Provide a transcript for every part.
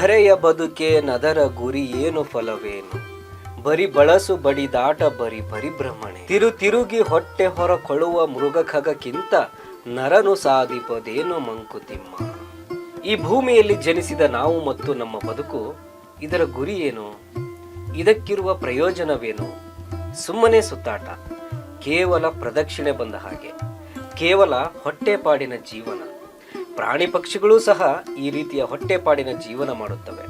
ಧರೆಯ ಬದುಕೆ ನದರ ಗುರಿ ಏನು ಫಲವೇನು? ಬರಿ ಬಳಸು ಬಡಿದಾಟ ಬರಿ ಪರಿಭ್ರಮಣೆ. ತಿರು ತಿರುಗಿ ಹೊಟ್ಟೆ ಹೊರ ಕೊಳುವ ಮೃಗ ಖಗಕ್ಕಿಂತ ನರನು ಸಾಧಿಪದೇನು ಮಂಕುತಿಮ್ಮ? ಈ ಭೂಮಿಯಲ್ಲಿ ಜನಿಸಿದ ನಾವು ಮತ್ತು ನಮ್ಮ ಬದುಕು ಇದರ ಗುರಿ ಏನು? ಇದಕ್ಕಿರುವ ಪ್ರಯೋಜನವೇನು? ಸುಮ್ಮನೆ ಸುತ್ತಾಟ. ಕೇವಲ ಪ್ರದಕ್ಷಿಣೆ ಬಂದ ಹಾಗೆ. ಕೇವಲ ಹೊಟ್ಟೆಪಾಡಿನ ಜೀವನ. ಪ್ರಾಣಿ ಪಕ್ಷಿಗಳು ಸಹ ಈ ರೀತಿಯ ಹೊಟ್ಟೆಪಾಡಿನ ಜೀವನ ಮಾಡುತ್ತವೆ.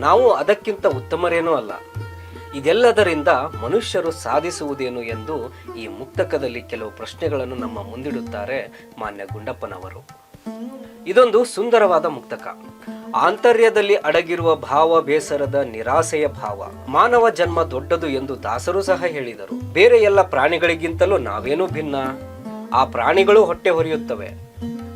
ನಾವು ಅದಕ್ಕಿಂತ ಉತ್ತಮರೇನೂ ಅಲ್ಲ. ಇದೆಲ್ಲದರಿಂದ ಮನುಷ್ಯರು ಸಾಧಿಸುವುದೇನು ಎಂದು ಈ ಮುಕ್ತಕದಲ್ಲಿ ಕೆಲವು ಪ್ರಶ್ನೆಗಳನ್ನು ನಮ್ಮ ಮುಂದಿಡುತ್ತಾರೆ ಮಾನ್ಯ ಗುಂಡಪ್ಪನವರು. ಇದೊಂದು ಸುಂದರವಾದ ಮುಕ್ತಕ. ಆಂತರ್ಯದಲ್ಲಿ ಅಡಗಿರುವ ಭಾವ ಬೇಸರದ ನಿರಾಸೆಯ ಭಾವ. ಮಾನವ ಜನ್ಮ ದೊಡ್ಡದು ಎಂದು ದಾಸರು ಸಹ ಹೇಳಿದರು. ಬೇರೆ ಎಲ್ಲ ಪ್ರಾಣಿಗಳಿಗಿಂತಲೂ ನಾವೇನು ಭಿನ್ನ? ಆ ಪ್ರಾಣಿಗಳು ಹೊಟ್ಟೆ ಹೊರೆಯುತ್ತವೆ.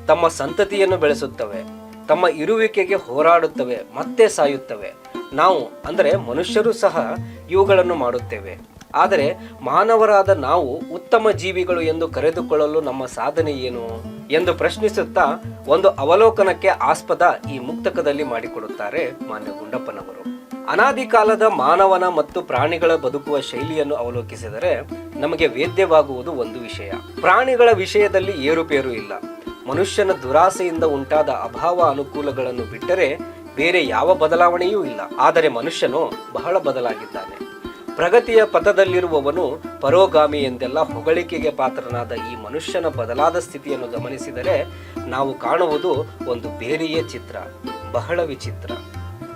ತಮ್ಮ ಸಂತತಿಯನ್ನು ಬೆಳೆಸುತ್ತವೆ, ತಮ್ಮ ಇರುವಿಕೆಗೆ ಹೋರಾಡುತ್ತವೆ, ಮತ್ತೆ ಸಾಯುತ್ತವೆ. ನಾವು, ಅಂದರೆ ಮನುಷ್ಯರು ಸಹ ಇವುಗಳನ್ನು ಮಾಡುತ್ತೇವೆ. ಆದರೆ ಮಾನವರಾದ ನಾವು ಉತ್ತಮ ಜೀವಿಗಳು ಎಂದು ಕರೆದುಕೊಳ್ಳಲು ನಮ್ಮ ಸಾಧನೆ ಏನು? ಎಂದು ಪ್ರಶ್ನಿಸುತ್ತಾ ಒಂದು ಅವಲೋಕನಕ್ಕೆ ಆಸ್ಪದ ಈ ಮುಕ್ತಕದಲ್ಲಿ ಮಾಡಿಕೊಡುತ್ತಾರೆ ಮಾನ್ಯ ಗುಂಡಪ್ಪನವರು ಅನಾದಿ ಕಾಲದ ಮಾನವನ ಮತ್ತು ಪ್ರಾಣಿಗಳ ಬದುಕುವ ಶೈಲಿಯನ್ನು ಅವಲೋಕಿಸಿದರೆ ನಮಗೆ ವೇದ್ಯವಾಗುವುದು ಒಂದು ವಿಷಯ. ಪ್ರಾಣಿಗಳ ವಿಷಯದಲ್ಲಿ ಏರುಪೇರು ಇಲ್ಲ. ಮನುಷ್ಯನ ದುರಾಸೆಯಿಂದ ಉಂಟಾದ ಅಭಾವ ಅನುಕೂಲಗಳನ್ನು ಬಿಟ್ಟರೆ ಬೇರೆ ಯಾವ ಬದಲಾವಣೆಯೂ ಇಲ್ಲ. ಆದರೆ ಮನುಷ್ಯನು ಬಹಳ ಬದಲಾಗಿದ್ದಾನೆ. ಪ್ರಗತಿಯ ಪಥದಲ್ಲಿರುವವನು ಪರೋಗಾಮಿ ಎಂದೆಲ್ಲ ಹೊಗಳಿಕೆಗೆ ಪಾತ್ರನಾದ ಈ ಮನುಷ್ಯನ ಬದಲಾದ ಸ್ಥಿತಿಯನ್ನು ಗಮನಿಸಿದರೆ ನಾವು ಕಾಣುವುದು ಒಂದು ಬೇರೆಯೇ ಚಿತ್ರ, ಬಹಳ ವಿಚಿತ್ರ.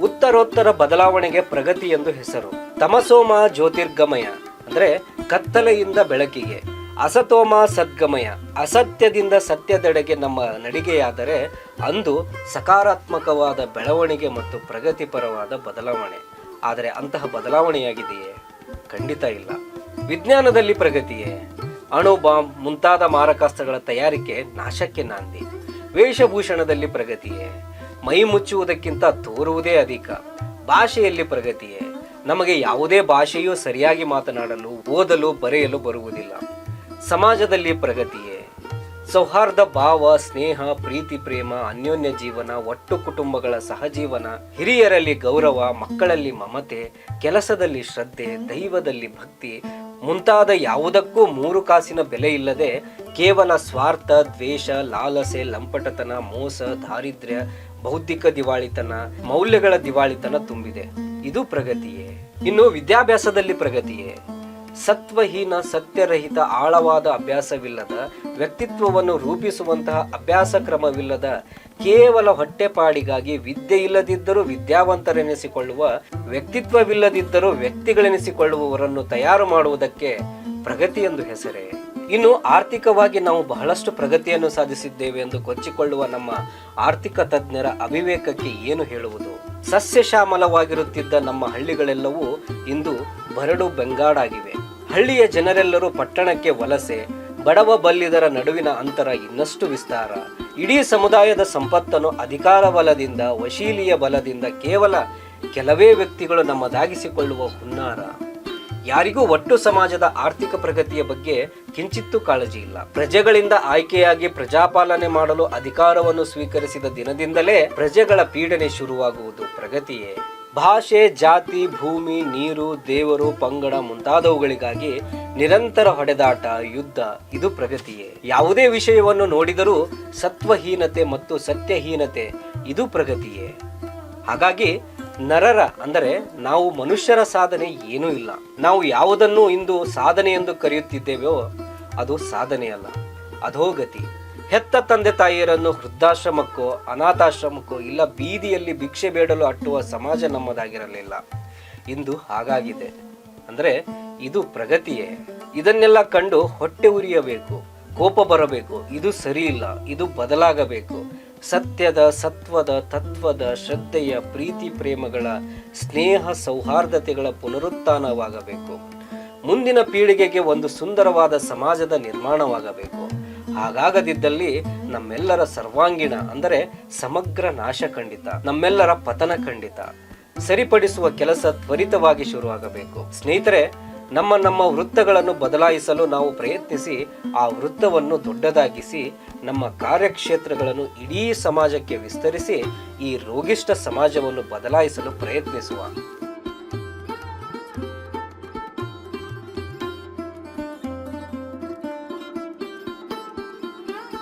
ಉತ್ತರೋತ್ತರ ಬದಲಾವಣೆಗೆ ಪ್ರಗತಿ ಎಂದು ಹೆಸರು. ತಮಸೋಮ ಜ್ಯೋತಿರ್ಗಮಯ, ಅಂದ್ರೆ ಕತ್ತಲೆಯಿಂದ ಬೆಳಕಿಗೆ. ಅಸತೋಮ ಸದ್ಗಮಯ. ಅಸತ್ಯದಿಂದ ಸತ್ಯದೆಡೆಗೆ ನಮ್ಮ ನಡಿಗೆಯಾದರೆ ಅಂದು ಸಕಾರಾತ್ಮಕವಾದ ಬೆಳವಣಿಗೆ ಮತ್ತು ಪ್ರಗತಿಪರವಾದ ಬದಲಾವಣೆ. ಆದರೆ ಅಂತಹ ಬದಲಾವಣೆಯಾಗಿದೆಯೇ? ಖಂಡಿತ ಇಲ್ಲ. ವಿಜ್ಞಾನದಲ್ಲಿ ಪ್ರಗತಿಯೇ? ಅಣು ಬಾಂಬ್ ಮುಂತಾದ ಮಾರಕಾಸ್ತ್ರಗಳ ತಯಾರಿಕೆ ನಾಶಕ್ಕೆ ನಾಂದಿ. ವೇಷಭೂಷಣದಲ್ಲಿ ಪ್ರಗತಿಯೇ? ಮೈ ಮುಚ್ಚುವುದಕ್ಕಿಂತ ತೋರುವುದೇ ಅಧಿಕ. ಭಾಷೆಯಲ್ಲಿ ಪ್ರಗತಿಯೇ? ನಮಗೆ ಯಾವುದೇ ಭಾಷೆಯೂ ಸರಿಯಾಗಿ ಮಾತನಾಡಲು, ಓದಲು, ಬರೆಯಲು ಬರುವುದಿಲ್ಲ. ಸಮಾಜದಲ್ಲಿ ಪ್ರಗತಿಯೇ. ಸೌಹಾರ್ದ, ಭಾವ, ಸ್ನೇಹ, ಪ್ರೀತಿ, ಪ್ರೇಮ, ಅನ್ಯೋನ್ಯ ಜೀವನ, ಒಟ್ಟು ಕುಟುಂಬಗಳ ಸಹಜೀವನ, ಹಿರಿಯರಲ್ಲಿ ಗೌರವ, ಮಕ್ಕಳಲ್ಲಿ ಮಮತೆ, ಕೆಲಸದಲ್ಲಿ ಶ್ರದ್ಧೆ, ದೈವದಲ್ಲಿ ಭಕ್ತಿ, ಮುಂತಾದ ಯಾವುದಕ್ಕೂ ಮೂರು ಕಾಸಿನ ಬೆಲೆ ಇಲ್ಲದೆ ಕೇವಲ ಸ್ವಾರ್ಥ, ದ್ವೇಷ, ಲಾಲಸೆ, ಲಂಪಟತನ, ಮೋಸ, ದಾರಿದ್ರ್ಯ, ಬೌದ್ಧಿಕ ದಿವಾಳಿತನ, ಮೌಲ್ಯಗಳ ದಿವಾಳಿತನ ತುಂಬಿದೆ. ಇದು ಪ್ರಗತಿಯೇ. ಇನ್ನು ವಿದ್ಯಾಭ್ಯಾಸದಲ್ಲಿ ಪ್ರಗತಿಯೇ. ಸತ್ವಹೀನ, ಸತ್ಯರಹಿತ, ಆಳವಾದ ಅಭ್ಯಾಸವಿಲ್ಲದ, ವ್ಯಕ್ತಿತ್ವವನ್ನು ರೂಪಿಸುವಂತಹ ಅಭ್ಯಾಸ ಕ್ರಮವಿಲ್ಲದ ಕೇವಲ ಹೊಟ್ಟೆಪಾಡಿಗಾಗಿ ವಿದ್ಯೆ ಇಲ್ಲದಿದ್ದರೂ ವಿದ್ಯಾವಂತರೆನಿಸಿಕೊಳ್ಳುವ, ವ್ಯಕ್ತಿತ್ವವಿಲ್ಲದಿದ್ದರೂ ವ್ಯಕ್ತಿಗಳೆನಿಸಿಕೊಳ್ಳುವವರನ್ನು ತಯಾರು ಮಾಡುವುದಕ್ಕೆ ಪ್ರಗತಿ ಎಂದು ಹೆಸರೇ. ಇನ್ನು ಆರ್ಥಿಕವಾಗಿ ನಾವು ಬಹಳಷ್ಟು ಪ್ರಗತಿಯನ್ನು ಸಾಧಿಸಿದ್ದೇವೆ ಎಂದು ಕೊಚ್ಚಿಕೊಳ್ಳುವ ನಮ್ಮ ಆರ್ಥಿಕ ತಜ್ಞರ ಅವಿವೇಕಕ್ಕೆ ಏನು ಹೇಳುವುದು? ಸಸ್ಯಶ್ಯಾಮಲವಾಗಿರುತ್ತಿದ್ದ ನಮ್ಮ ಹಳ್ಳಿಗಳೆಲ್ಲವೂ ಇಂದು ಬರಡು ಬೆಂಗಾಡಾಗಿವೆ. ಹಳ್ಳಿಯ ಜನರೆಲ್ಲರೂ ಪಟ್ಟಣಕ್ಕೆ ವಲಸೆ, ಬಡವ ಬಲ್ಲಿದರ ನಡುವಿನ ಅಂತರ ಇನ್ನಷ್ಟು ವಿಸ್ತಾರ. ಇಡೀ ಸಮುದಾಯದ ಸಂಪತ್ತನ್ನು ಅಧಿಕಾರ ಬಲದಿಂದ, ವಶೀಲಿಯ ಬಲದಿಂದ ಕೇವಲ ಕೆಲವೇ ವ್ಯಕ್ತಿಗಳು ನಮ್ಮದಾಗಿಸಿಕೊಳ್ಳುವ ಹುನ್ನಾರ. ಯಾರಿಗೂ ಒಟ್ಟು ಸಮಾಜದ ಆರ್ಥಿಕ ಪ್ರಗತಿಯ ಬಗ್ಗೆ ಕಿಂಚಿತ್ತೂ ಕಾಳಜಿ ಇಲ್ಲ. ಪ್ರಜೆಗಳಿಂದ ಆಯ್ಕೆಯಾಗಿ ಪ್ರಜಾಪಾಲನೆ ಮಾಡಲು ಅಧಿಕಾರವನ್ನು ಸ್ವೀಕರಿಸಿದ ದಿನದಿಂದಲೇ ಪ್ರಜೆಗಳ ಪೀಡನೆ ಶುರುವಾಗುವುದು ಪ್ರಗತಿಯೇ. ಭಾಷೆ, ಜಾತಿ, ಭೂಮಿ, ನೀರು, ದೇವರು, ಪಂಗಡ ಮುಂತಾದವುಗಳಿಗಾಗಿ ನಿರಂತರ ಹೊಡೆದಾಟ, ಯುದ್ಧ, ಇದು ಪ್ರಗತಿಯೇ. ಯಾವುದೇ ವಿಷಯವನ್ನು ನೋಡಿದರೂ ಸತ್ವಹೀನತೆ ಮತ್ತು ಸತ್ಯಹೀನತೆ, ಇದು ಪ್ರಗತಿಯೇ. ಹಾಗಾಗಿ ನರರ ಅಂದರೆ ನಾವು ಮನುಷ್ಯರ ಸಾಧನೆ ಏನೂ ಇಲ್ಲ. ನಾವು ಯಾವುದನ್ನು ಇಂದು ಸಾಧನೆ ಎಂದು ಕರೆಯುತ್ತಿದ್ದೇವೋ ಅದು ಸಾಧನೆಯಲ್ಲ, ಅಧೋಗತಿ. ಹೆತ್ತ ತಂದೆ ತಾಯಿಯರನ್ನು ವೃದ್ಧಾಶ್ರಮಕ್ಕೋ, ಅನಾಥಾಶ್ರಮಕ್ಕೋ ಇಲ್ಲ ಬೀದಿಯಲ್ಲಿ ಭಿಕ್ಷೆ ಬೇಡಲು ಅಟ್ಟುವ ಸಮಾಜ ನಮ್ಮದಾಗಿರಲಿಲ್ಲ. ಇಂದು ಹಾಗಾಗಿದೆ. ಅಂದರೆ ಇದು ಪ್ರಗತಿಯೇ. ಇದನ್ನೆಲ್ಲ ಕಂಡು ಹೊಟ್ಟೆ ಉರಿಯಬೇಕು, ಕೋಪ ಬರಬೇಕು. ಇದು ಸರಿ ಇಲ್ಲ ಇದು ಬದಲಾಗಬೇಕು. ಸತ್ಯದ, ಸತ್ವದ, ತತ್ವದ ಶ್ರದ್ಧೆಯ ಪ್ರೀತಿ ಪ್ರೇಮಗಳ ಸ್ನೇಹ ಸೌಹಾರ್ದತೆಗಳ ಪುನರುತ್ಥಾನವಾಗಬೇಕು. ಮುಂದಿನ ಪೀಳಿಗೆಗೆ ಒಂದು ಸುಂದರವಾದ ಸಮಾಜದ ನಿರ್ಮಾಣವಾಗಬೇಕು. ಹಾಗಾಗದಿದ್ದಲ್ಲಿ ನಮ್ಮೆಲ್ಲರ ಸರ್ವಾಂಗೀಣ ಅಂದರೆ ಸಮಗ್ರ ನಾಶ ಖಂಡಿತ, ನಮ್ಮೆಲ್ಲರ ಪತನ ಖಂಡಿತ. ಸರಿಪಡಿಸುವ ಕೆಲಸ ತ್ವರಿತವಾಗಿ ಶುರುವಾಗಬೇಕು. ಸ್ನೇಹಿತರೆ, ನಮ್ಮ ನಮ್ಮ ವೃತ್ತಗಳನ್ನು ಬದಲಾಯಿಸಲು ನಾವು ಪ್ರಯತ್ನಿಸಿ ಆ ವೃತ್ತವನ್ನು ದೊಡ್ಡದಾಗಿಸಿ, ನಮ್ಮ ಕಾರ್ಯಕ್ಷೇತ್ರಗಳನ್ನು ಇಡೀ ಸಮಾಜಕ್ಕೆ ವಿಸ್ತರಿಸಿ ಈ ರೋಗಿಷ್ಠ ಸಮಾಜವನ್ನು ಬದಲಾಯಿಸಲು ಪ್ರಯತ್ನಿಸುವ.